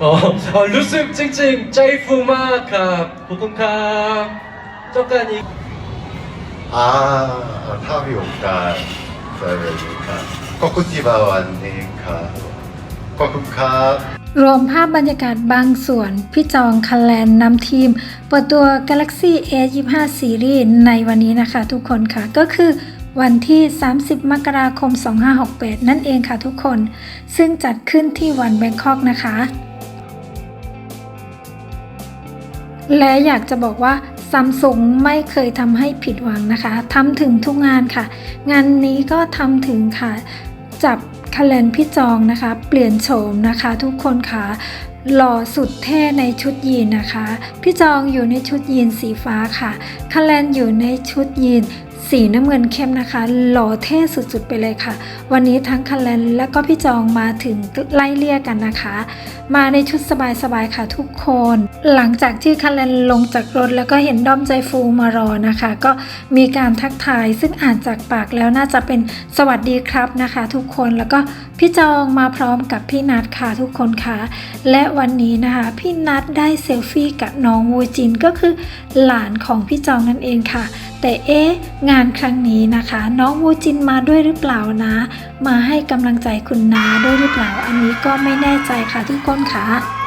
โออ๋อรู้สึกจริงๆ ใจฟูมากครับขอบคุณครับเจ้ากันอีก 아, 타비오 카, 사이버 카, 코쿠티바 완니 카, 코쿠 카. รวมภาพบรรยากาศบางส่วน พี่จองคันแลนนำทีม เปิดตัว Galaxy A25 Series ในวันนี้นะคะทุกคนค่ะ ก็คือวันที่ 30 มกราคม 2568 นั่นเองค่ะทุกคน ซึ่งจัดขึ้นที่วันแบงคอกนะคะ และอยากจะบอกว่าซัมซุงไม่เคยทำให้ผิดหวังนะคะทำถึงทุกงานค่ะ งานนี้ก็ทำถึงค่ะ จับคาเลนพี่จองนะคะ เปลี่ยนโฉมนะคะ ทุกคนค่ะ หล่อสุดเท่ในชุดยีนนะคะ พี่จองอยู่ในชุดยีนสีฟ้าค่ะคาเลนอยู่ในชุดยีนสีน้ำเงินเข้มนะคะ หล่อเท่สุดๆไปเลยค่ะ วันนี้ทั้งคาเลนและก็พี่จองมาถึงไล่เลี่ยกันนะคะ มาในชุดสบายๆค่ะทุกคน หลังจากที่คาเลนลงจากรถแล้วก็เห็นด้อมใจฟูมารอนะคะ ก็มีการทักทายซึ่งอ่านจากปากแล้วน่าจะเป็นสวัสดีครับนะคะ ทุกคนแล้วก็พี่จองมาพร้อมกับพี่นัทค่ะทุกคนค่ะและวันนี้นะคะ พี่นัทได้เซลฟี่กับน้องวูจินก็คือหลานของพี่จองนั่นเองค่ะ แต่เอ๊ะงานครั้งนี้นะคะ น้องวูจินมาด้วยหรือเปล่านะ มาให้กำลังใจคุณนาด้วยหรือเปล่าอันนี้ก็ไม่แน่ใจค่ะทุกคนค่ะ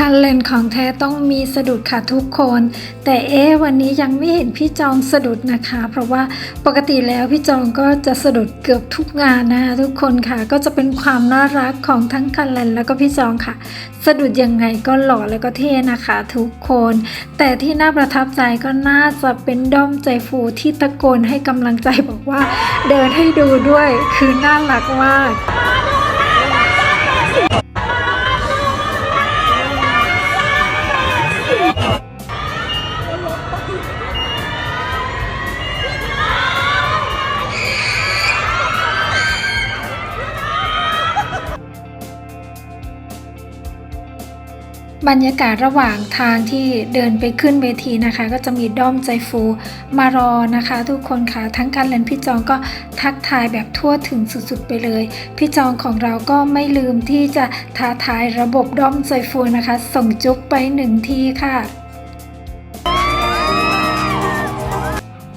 คันเลนของแท้ต้องมีสะดุดค่ะทุกคน แต่เอ๊วันนี้ยังไม่เห็นพี่จองสะดุดนะคะ เพราะว่าปกติแล้วพี่จองก็จะสะดุดเกือบทุกงานนะคะทุกคนค่ะก็จะเป็นความน่ารักของทั้งคันเลนแล้วก็พี่จองค่ะ สะดุดยังไงก็หล่อแล้วก็เท่นะคะ ทุกคน แต่ที่น่าประทับใจก็น่าจะเป็นด้อมใจฟูที่ตะโกนให้กำลังใจบอกว่า เดินให้ดูด้วยคือน่ารักมาก บรรยากาศระหว่างทางที่เดินไปขึ้นเวทีนะคะ ก็จะมีด้อมใจฟูมารอนะคะ ทุกคนค่ะทั้งการเล่นพี่จองก็ทักทายแบบทั่วถึงสุดๆไปเลย พี่จองของเราก็ไม่ลืมที่จะท้าทายระบบด้อมใจฟูนะคะ ส่งจุ๊บไปหนึ่งทีค่ะ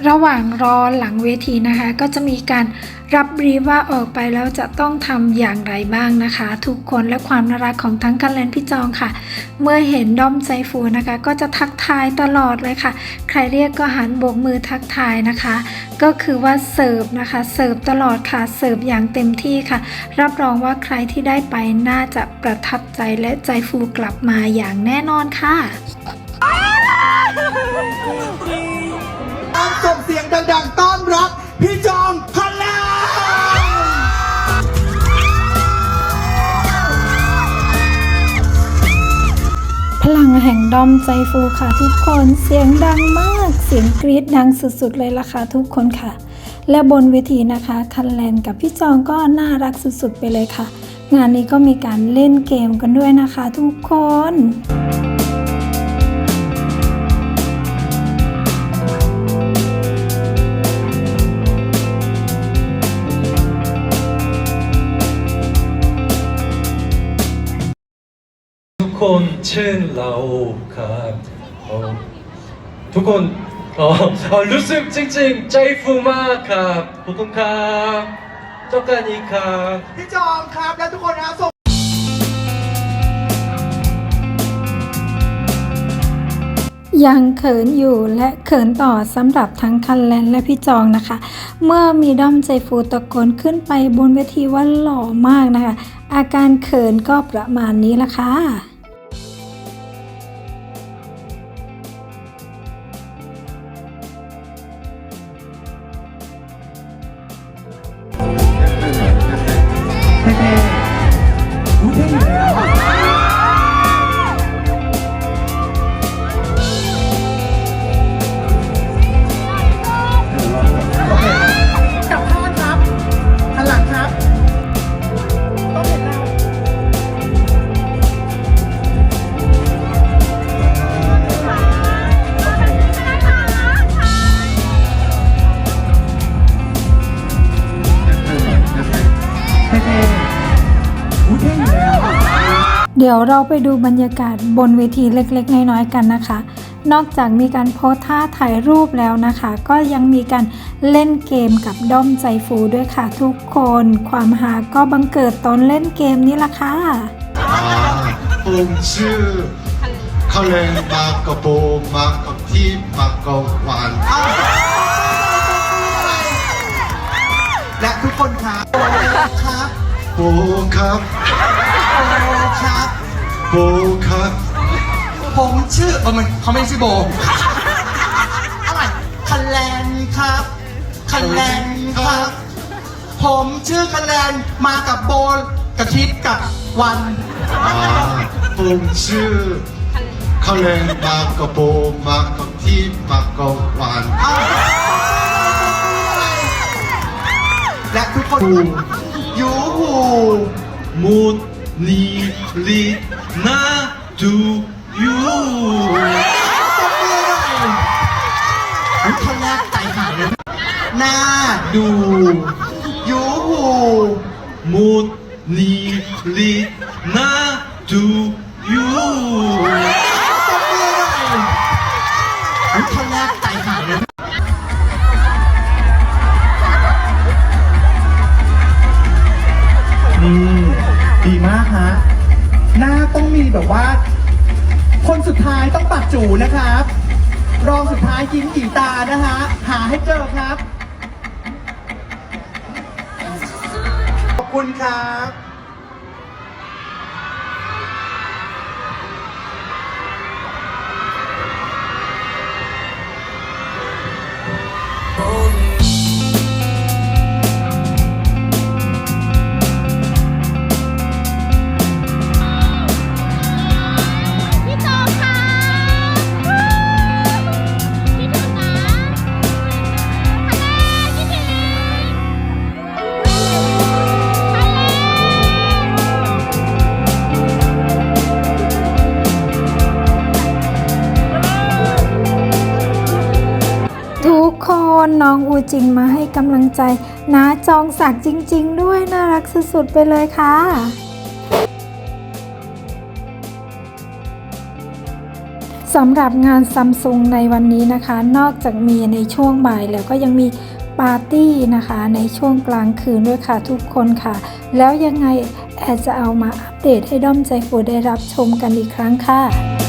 ระหว่างรอหลังเวทีนะคะ ก็จะมีการรับบรีว่าออกไปแล้วจะต้องทำอย่างไรบ้างนะคะ ทุกคนและความน่ารักของทั้งกันแลนพี่จองค่ะ เมื่อเห็นด้อมใจฟูนะคะ ก็จะทักทายตลอดเลยค่ะ ใครเรียกก็หันโบกมือทักทายนะคะ ก็คือว่าเสิร์ฟนะคะเสิร์ฟตลอดค่ะเสิร์ฟอย่างเต็มที่ค่ะ รับรองว่าใครที่ได้ไปน่าจะประทับใจและใจฟูกลับมาอย่างแน่นอนค่ะ ต้องส่งเสียงดังๆ ต้อนรับพี่จองพันแลนพลังแห่งดอมใจฟูค่ะทุกคนเสียงดังมากเสียงกรี๊ดดังสุดๆเลยล่ะค่ะทุกคนค่ะ และบนเวทีนะคะคันแลนกับพี่จองก็น่ารักสุดๆไปเลยค่ะ งานนี้ก็มีการเล่นเกมกันด้วยนะคะทุกคน ฟูมากครับขอบคุณครับต้องการอีกครับพี่จองครับและทุกคนนะส่งยังเขินอยู่และเขินต่อสำหรับทั้งคันแลนและพี่จองนะคะ เมื่อมีด้อมใจฟูตะโกนขึ้นไปบนเวทีว่าหล่อมากนะคะ อาการเขินก็ประมาณนี้ละค่ะ เดี๋ยวเราไปดูบรรยากาศบนเวทีเล็กๆ น้อยๆกันนะคะ นอกจากมีการโพสท่าถ่ายรูปแล้วนะคะ ก็ยังมีการเล่นเกมกับด้อมใจฟูด้วยค่ะทุกคน ความหาก็บังเกิดตอนเล่นเกมนี่ละค่ะผมชื่อคาเลนมากรบโบมากรบที่มากระหวานและทุกคนครับครับโบครับ ผมชื่อเออมันเขาไม่ชื่อโบอะไรคะแนนครับคะแนนครับ ผมชื่อคะแนนมากับโบกับทิพย์กับวัน อ่าผมชื่อคะแนนมากับโบมากับที่มากับวันและทุกคนยูหู มูดนีลีนาดู ยูตบมือหน่อยนท่อนแรกใจหายเลยหน้าดูยูหูมูด จูนะครับ รองสุดท้ายกินกี่ตานะฮะ หาให้เจอครับ ขอบคุณครับ น้องอูจินมาให้กำลังใจน้าจองศักดิ์จริง ๆ ด้วยน่ารักสุดๆไปเลยค่ะสำหรับงานซัมซุงในวันนี้นะคะ นอกจากมีในช่วงบ่ายแล้วก็ยังมีปาร์ตี้นะคะในช่วงกลางคืนด้วยค่ะทุกคนค่ะ แล้วยังไงแอดจะเอามาอัปเดตให้ด้อมใจฟูได้รับชมกันอีกครั้งค่ะ